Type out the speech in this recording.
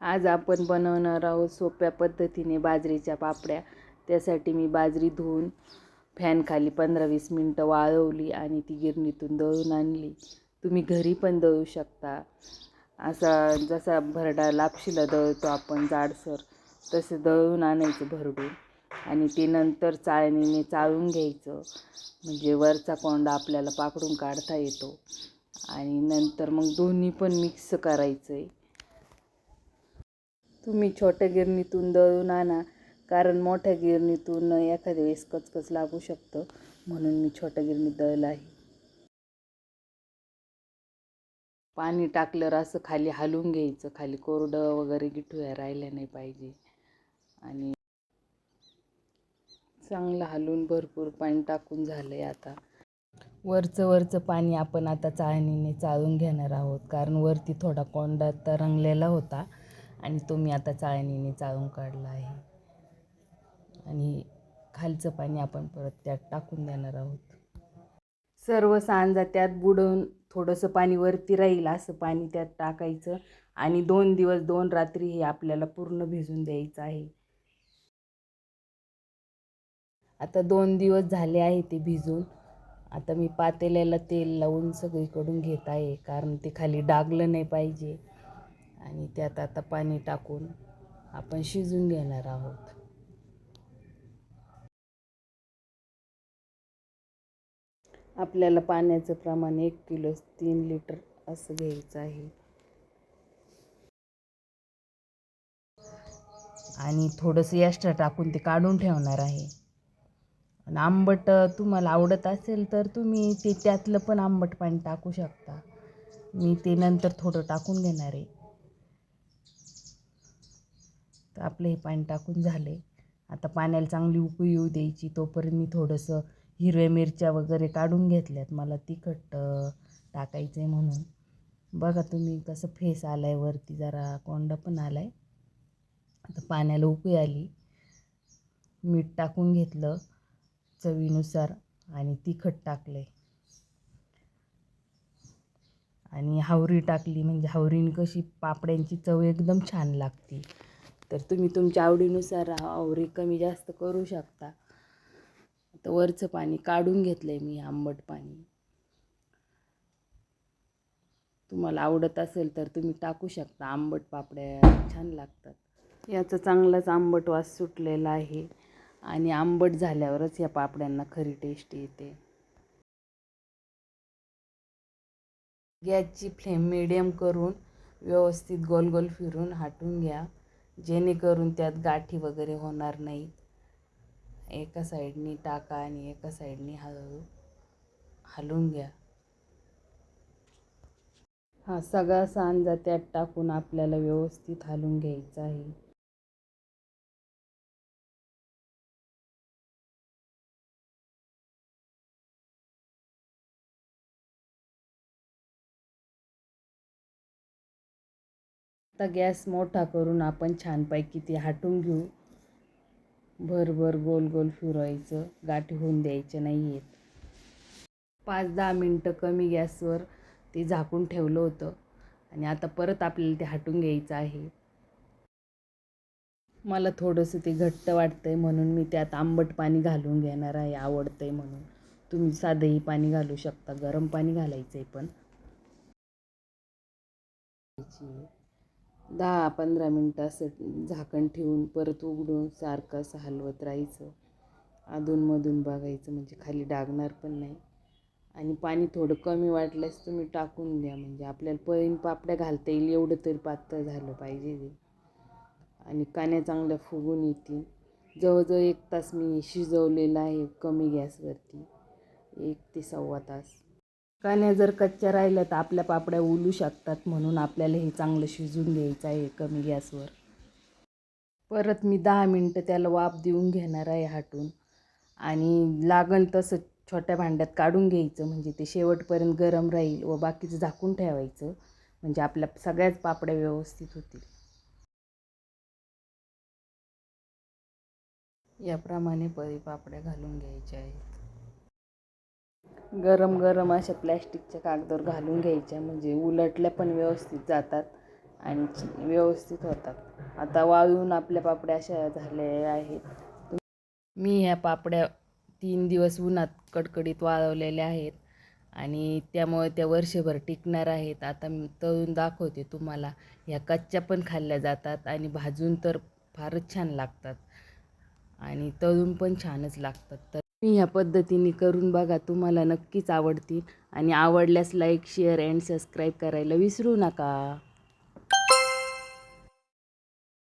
आज आपण बनवणार आहोत सोप्या पद्धतीने बाजरीच्या पापड्या. त्यासाठी मी बाजरी धुवून फॅनखाली पंधरा वीस मिनटं वाळवली आणि ती गिरणीतून दळून आणली. तुम्ही घरी पण दळू शकता. असा जसा भरडा लापशीला दळतो आपण जाडसर तसे दळून आणायचं भरडून. आणि ते नंतर चाळणीने चाळून घ्यायचं. म्हणजे वरचा कोंडा आपल्याला पाकडून काढता येतो. आणि नंतर मग दोन्ही पण मिक्स करायचं आहे तुम्ही छोट्या गिरणीतून दळून आणा कारण मोठ्या गिरणीतून एखाद्या वेळेस कचकच लागू शकतं म्हणून मी छोट्या गिरणीत दळलं आहे. पाणी टाकलं असं खाली हलवून घ्यायचं खाली कोरडं वगैरे गिठूया राहिल्या नाही पाहिजे. आणि चांगलं हलवून भरपूर पाणी टाकून झालं आहे आता. वरचं वरचं पाणी आपण आता चाळणीने चाळून घेणार आहोत कारण वरती थोडा कोंडा तरंगलेला होता. आणि तो मी आता चाळणीने चाळून काढला आहे. आणि खालचं पाणी आपण परत त्यात टाकून देणार आहोत. सर्व सांजा त्यात बुडवून थोडंसं पाणी वरती राहील असं पाणी त्यात टाकायचं आणि दोन दिवस दोन रात्री हे आपल्याला पूर्ण भिजून द्यायचं आहे. आता दोन दिवस झाले आहे ते भिजून. आता मी पातेल्याला तेल लावून सगळीकडून घेत आहे कारण ते खाली डागलं नाही पाहिजे. आणि त्यात आता पाणी टाकून आपण शिजून घेणार आहोत. आपल्याला पाण्याचं प्रमाण एक किलो तीन लिटर असं घ्यायचं आहे. आणि थोडंसं एक्स्ट्रा टाकून ते काढून ठेवणार आहे. आणि आंबट तुम्हाला आवडत असेल तर तुम्ही ते त्यातलं पण आंबट पाणी टाकू शकता. मी ते नंतर थोडं टाकून घेणार आहे. तर आपलं हे पाणी टाकून झाले आता पाण्याला चांगली उकळी येऊ द्यायची. तोपर्यंत मी थोडंसं हिरव्या मिरच्या वगैरे काढून घेतल्यात. मला तिखट टाकायचं आहे म्हणून. बघा तुम्ही कसं फेस आला आहे वरती. जरा कोंडा पण आला आहे आता पाण्याला उकळी आली. मीठ टाकून घेतलं चवीनुसार आणि तिखट टाकलं आणि हावरी टाकली. म्हणजे हावरीने कशी पापड्यांची चव एकदम छान लागते. तर तुम्ही तुमच्या आवडीनुसार आवरी कमी जास्त करू शकता. आता वरचं पाणी काढून घेतलं आहे मी आंबट पाणी. तुम्हाला आवडत असेल तर तुम्ही टाकू शकता. आंबट पापड्या छान लागतात. याचा चांगलाच आंबट वास सुटलेला आहे आणि आंबट झाल्यावरच या पापड्यांना खरी टेस्ट येते. गॅसची फ्लेम मिडियम करून व्यवस्थित गोल गोल फिरून हाटून घ्या. जेणेकरून त्यात गाठी वगैरे होणार नाहीत एका साईडनी टाका आणि एका साईडनी हळू हलवून घ्या. हा सगळा सांजा त्यात टाकून आपल्याला व्यवस्थित हलवून घ्यायचा आहे. आता गॅस मोठा करून आपण छानपैकी ते हाटून घेऊ. भरभर गोल गोल फिरवायचं. गाठी होऊन द्यायचं नाही आहेत पाच दहा मिनटं कमी गॅसवर ते झाकून ठेवलं होतं. आणि आता परत आपल्याला ते हाटून घ्यायचं आहे. मला थोडंसं ते घट्ट वाटतं आहे म्हणून मी त्यात आंबट पाणी घालून घेणार आहे आवडतं आहे म्हणून. तुम्ही साधंही पाणी घालू शकता. गरम पाणी घालायचं आहे पण. दहा पंधरा मिनटं असं झाकण ठेवून परत उघडून सारखं असं हलवत राहायचं. अधूनमधून बघायचं म्हणजे खाली डागणार पण नाही. आणि पाणी थोडं कमी वाटल्यास तुम्ही टाकून द्या म्हणजे आपल्याला पळीन पापड्या घालता येईल एवढं तरी पातळ झालं पाहिजे ते. आणि कान्या चांगल्या फुगून येतील. जवळजवळ एक तास मी शिजवलेलं आहे कमी गॅसवरती. एक ते सव्वा तास. कान्या जर कच्च्या राहिल्या तर आपल्या पापड्या उलू शकतात म्हणून आपल्याला हे चांगलं शिजून द्यायचं आहे कमी गॅसवर. परत मी दहा मिनटं त्याला वाफ देऊन घेणार आहे हाटून. आणि लागण तसं छोट्या भांड्यात काढून घ्यायचं म्हणजे ते शेवटपर्यंत गरम राहील व बाकीचं झाकून ठेवायचं म्हणजे आपल्या सगळ्याच पापड्या व्यवस्थित होतील. याप्रमाणे परी पापड्या घालून घ्यायच्या आहेत. गरम गरम अशा प्लॅस्टिकच्या कागदावर घालून घ्यायच्या. म्हणजे उलटल्या पण व्यवस्थित जातात आणि व्यवस्थित होतात. आता वाळून आपल्या पापड्या अशा झालेल्या आहेत. मी ह्या पापड्या तीन दिवस उन्हात कडकडीत वाळवलेल्या आहेत आणि त्यामुळे त्या वर्षभर टिकणार आहेत. आता मी तळून दाखवते तुम्हाला. ह्या कच्च्या पण खाल्ल्या जातात आणि भाजून तर फारच छान लागतात. आणि तळून पण छानच लागतात. तर मी ह्या पद्धतीने करून बघा तुम्हाला नक्कीच आवडतील. आणि आवडल्यास लाईक शेअर अँड सबस्क्राईब करायला विसरू नका.